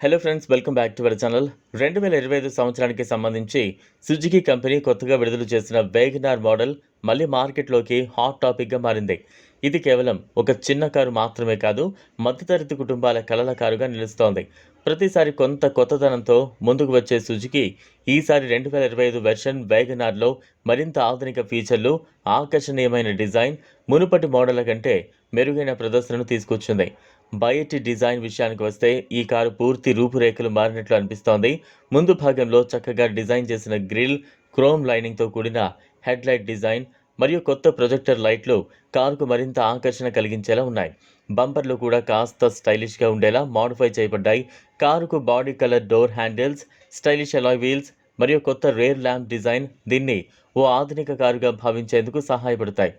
Hello friends welcome back to our channel రెండు వేల ఇరవై ఐదు సంవత్సరానికి సంబంధించి సుజుకి కంపెనీ కొత్తగా విడుదల చేసిన వేగనార్ మోడల్ మళ్ళీ మార్కెట్లోకి హాట్ టాపిక్గా మారింది. ఇది కేవలం ఒక చిన్న కారు మాత్రమే కాదు మధ్యతరగతి కుటుంబాల కలల కారుగా నిలుస్తోంది. ప్రతిసారి కొంత కొత్తదనంతో ముందుకు వచ్చే సుజుకి ఈసారి రెండు వేల ఇరవై ఐదు వెర్షన్ వేగనార్లో మరింత ఆధునిక ఫీచర్లు ఆకర్షణీయమైన డిజైన్ మునుపటి మోడళ్ళ కంటే మెరుగైన ప్రదర్శనను తీసుకొచ్చింది. బయటి డిజైన్ విషయానికి వస్తే ఈ కారు పూర్తి రూపురేఖలు మారినట్లు అనిపిస్తోంది. ముందు భాగంలో చక్కగా డిజైన్ చేసిన గ్రిల్ క్రోమ్ లైనింగ్తో కూడిన హెడ్లైట్ డిజైన్ మరియు కొత్త ప్రొజెక్టర్ లైట్లు కారుకు మరింత ఆకర్షణ కలిగించేలా ఉన్నాయి. బంపర్లు కూడా కాస్త స్టైలిష్గా ఉండేలా మాడిఫై చేయబడ్డాయి. కారుకు body colour door handles stylish alloy wheels మరియు కొత్త రేర్ ల్యాంప్ డిజైన్ దీన్ని ఓ ఆధునిక కారుగా భావించేందుకు సహాయపడతాయి.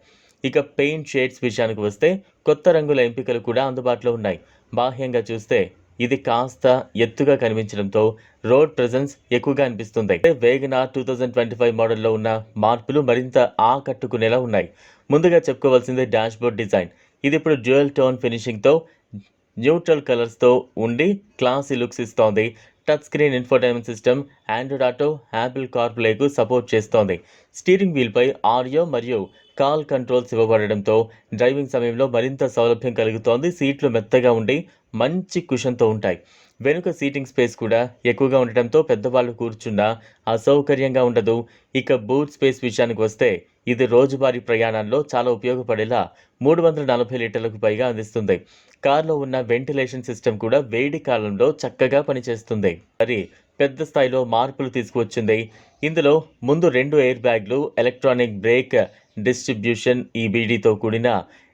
ఇక పెయింట్ షేడ్స్ విషయానికి వస్తే కొత్త రంగుల ఎంపికలు కూడా అందుబాటులో ఉన్నాయి. బాహ్యంగా చూస్తే ఇది కాస్త ఎత్తుగా కనిపించడంతో రోడ్ ప్రెజెన్స్ ఎక్కువగా అనిపిస్తుంది. WagonR two thousand twenty five మోడల్లో ఉన్న మార్పులు మరింత ఆకట్టుకునేలా ఉన్నాయి. ముందుగా చెప్పుకోవాల్సింది డాష్బోర్డ్ డిజైన్ ఇది ఇప్పుడు డ్యూయల్ టోన్ ఫినిషింగ్తో న్యూట్రల్ కలర్స్తో ఉండి క్లాసీ లుక్స్ ఇస్తోంది. Touch screen infotainment system Android Auto Apple కార్ప్లేకు support చేస్తోంది. స్టీరింగ్ వీల్పై ఆడియో మరియు కాల్ కంట్రోల్స్ ఇవ్వబడడంతో డ్రైవింగ్ సమయంలో మరింత సౌలభ్యం కలుగుతోంది. సీట్లు మెత్తగా ఉండి మంచి కుషన్తో ఉంటాయి. వెనుక సీటింగ్ స్పేస్ కూడా ఎక్కువగా ఉండటంతో పెద్దవాళ్ళు కూర్చున్నా అసౌకర్యంగా ఉండదు. ఇక బూట్ స్పేస్ విషయానికి వస్తే ఇది రోజువారీ ప్రయాణంలో చాలా ఉపయోగపడేలా మూడు వందల నలభై లీటర్లకు పైగా అందిస్తుంది. కార్లో ఉన్న వెంటిలేషన్ సిస్టమ్ కూడా వేడి కాలంలో చక్కగా పనిచేస్తుంది. మరి పెద్ద స్థాయిలో మార్పులు తీసుకువచ్చింది. ఇందులో ముందు రెండు ఎయిర్ బ్యాగ్లు ఎలక్ట్రానిక్ బ్రేక్ డిస్ట్రిబ్యూషన్ ఈబీడీతో కూడిన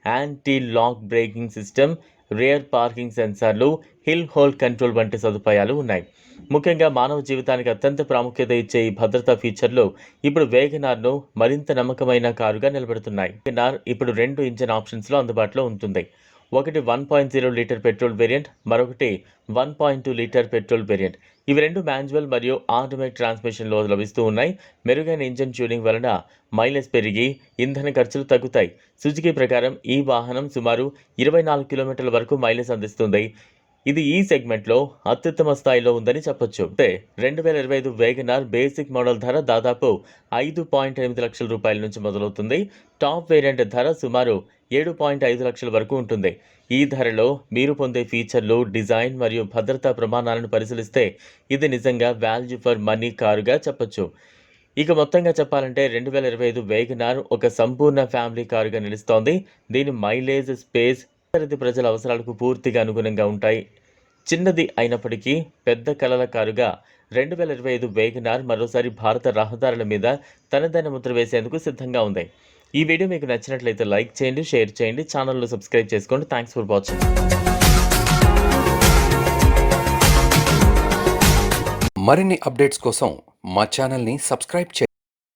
anti lock braking system rear parking సెన్సార్లు హిల్ హోల్ కంట్రోల్ వంటి సదుపాయాలు ఉన్నాయి. ముఖ్యంగా మానవ జీవితానికి అత్యంత ప్రాముఖ్యత ఇచ్చే ఈ భద్రతా ఫీచర్లు ఇప్పుడు వేగనార్ను మరింత నమ్మకమైన కారుగా నిలబెడుతున్నాయి. వేగనార్ ఇప్పుడు రెండు ఇంజన్ ఆప్షన్స్లో అందుబాటులో ఉంటుంది. ఒకటి one point zero litre petrol variant మరొకటి one point two litre petrol variant. ఇవి రెండు మాన్యువల్ మరియు ఆటోమేటిక్ ట్రాన్స్మిషన్లో లభిస్తూ ఉన్నాయి. మెరుగైన ఇంజన్ ట్యూనింగ్ వలన మైలేజ్ పెరిగి ఇంధన ఖర్చులు తగ్గుతాయి. సుజుకి ప్రకారం ఈ వాహనం సుమారు ఇరవై నాలుగు కిలోమీటర్ల వరకు మైలేజ్ అందిస్తుంది. ఇది ఈ సెగ్మెంట్లో అత్యుత్తమ స్థాయిలో ఉందని చెప్పొచ్చు. అంటే రెండు వేల ఇరవై ఐదు వేగనార్ బేసిక్ మోడల్ ధర దాదాపు ఐదు పాయింట్ ఎనిమిది లక్షల రూపాయల నుంచి మొదలవుతుంది. టాప్ వేరియంట్ ధర సుమారు ఏడు పాయింట్ ఐదు లక్షల వరకు ఉంటుంది. ఈ ధరలో మీరు పొందే ఫీచర్లు డిజైన్ మరియు భద్రతా ప్రమాణాలను పరిశీలిస్తే ఇది నిజంగా వాల్యూ ఫర్ మనీ కారుగా చెప్పొచ్చు. ఇక మొత్తంగా చెప్పాలంటే రెండు వేల ఇరవై ఐదు వేగనార్ ఒక సంపూర్ణ ఫ్యామిలీ కారుగా నిలుస్తోంది. దీని మైలేజ్ స్పేస్ తరగతి ప్రజల అవసరాలకు పూర్తిగా అనుగుణంగా ఉంటాయి. చిన్నది అయినప్పటికీ పెద్ద కలల కారుగా రెండు వేల ఇరవై ఐదు వేగనార్ మరోసారి భారత రహదారుల మీద తనదైన ముద్ర వేసేందుకు సిద్ధంగా ఉంది. ఈ వీడియో మీకు నచ్చినట్లయితే లైక్ చేయండి షేర్ చేయండి ఛానల్ను సబ్స్క్రైబ్ చేసుకోండి. Thanks for watching. మరిన్ని అప్డేట్స్ కోసం మా ఛానల్ని సబ్స్క్రైబ్ చేయండి.